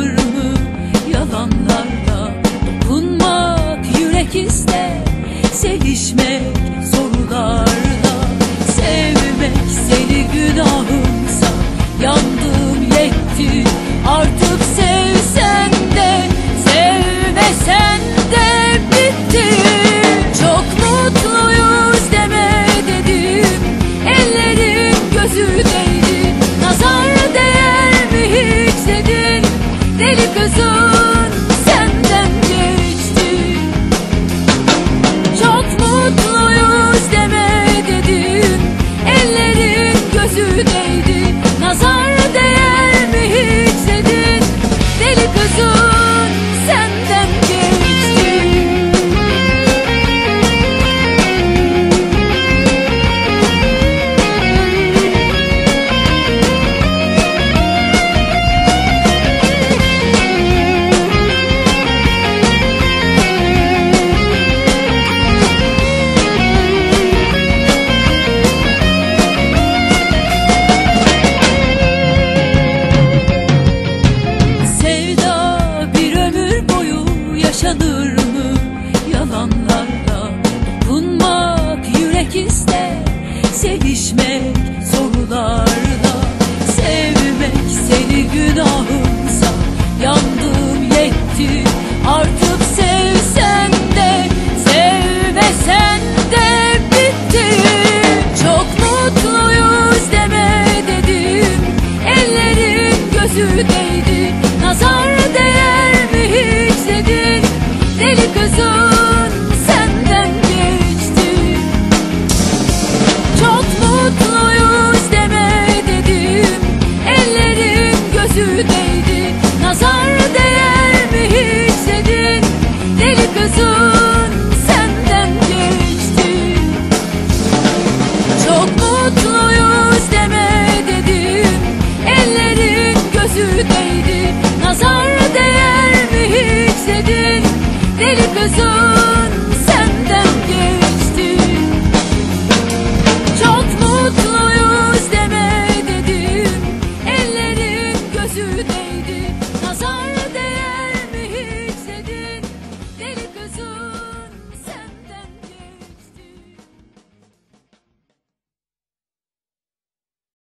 kalır mı yalanlarda? Dokunmak yürek ister Sevişmek sorularda. Sevmek seni günahımsa Yandım yetti artık sen kalır mı yalanlarla Dokunmak yürek ister Sevişmek sorularla Sevmek seni günahımsa Yandım yetti. Artık sevsen de Sevmesen de bitti. Çok mutluyuz deme dedim. Ellerin gözü değdi nazar